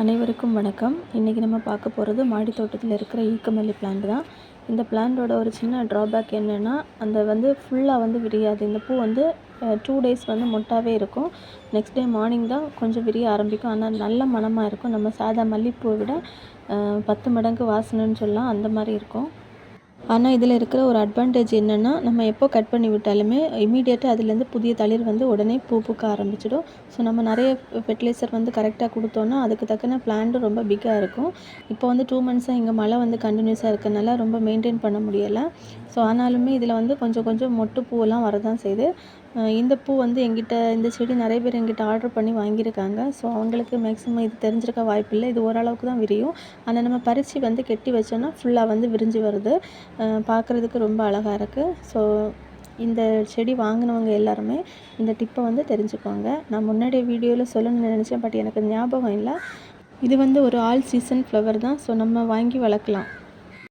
அனைவருக்கும் வணக்கம். இன்றைக்கி நம்ம பார்க்க போகிறது மாடி தோட்டத்தில் இருக்கிற ஈக்கமல்லி பிளான்ட் தான். இந்த பிளான்ட்டோட ஒரு சின்ன ட்ராபேக் என்னென்னா அந்த வந்து ஃபுல்லாக வந்து விரியாது. இந்த பூ வந்து டூ டேஸ் வந்து மொட்டாகவே இருக்கும். நெக்ஸ்ட் டே மார்னிங் தான் கொஞ்சம் விரிய ஆரம்பிக்கும். ஆனால் நல்ல மணமாக இருக்கும். நம்ம சாதா மல்லிப்பூவை விட பத்து மடங்கு வாசனைன்னு சொல்லலாம். அந்த மாதிரி இருக்கும். ஆனால் இதில் இருக்கிற ஒரு அட்வான்டேஜ் என்னென்னா நம்ம எப்போ கட் பண்ணி விட்டாலுமே இமீடியட்டாக அதுலேருந்து புதிய தளிர் வந்து உடனே பூ பூக்க ஆரம்பிச்சிடும். ஸோ நம்ம நிறைய ஃபெர்டிலைசர் வந்து கரெக்டாக கொடுத்தோன்னா அதுக்கு தக்கன பிளான்ட்டும் ரொம்ப பிக்காக இருக்கும். இப்போ வந்து டூ மந்த்ஸாக இங்கே மழை வந்து கண்டினியூஸாக இருக்கறனால ரொம்ப மெயின்டைன் பண்ண முடியலை. ஸோ ஆனாலுமே இதில் வந்து கொஞ்சம் கொஞ்சம் மொட்டு பூவெல்லாம் வரதான் செய்யுது இந்த பூ வந்து எங்கிட்ட இந்த செடி நிறைய பேர் எங்கிட்ட ஆர்டர் பண்ணி வாங்கியிருக்காங்க. ஸோ அவங்களுக்கு மேக்ஸிமம் இது தெரிஞ்சிருக்க வாய்ப்பில்லை. இது ஓரளவுக்கு தான் விரியும். ஆனால் நம்ம பறித்து வந்து கெட்டி வச்சோன்னா ஃபுல்லாக வந்து விரிஞ்சு வருது. பார்க்குறதுக்கு ரொம்ப அழகாக இருக்குது ஸோ இந்த செடி வாங்கினவங்க எல்லாருமே இந்த டிப்பை வந்து தெரிஞ்சுக்கோங்க. நான் முன்னாடி வீடியோவில் சொல்லணும்னு நினச்சேன் பட் எனக்கு ஞாபகம் இல்லை. இது வந்து ஒரு ஆல் சீசன் ஃப்ளவர் தான். ஸோ நம்ம வாங்கி வளர்க்கலாம்.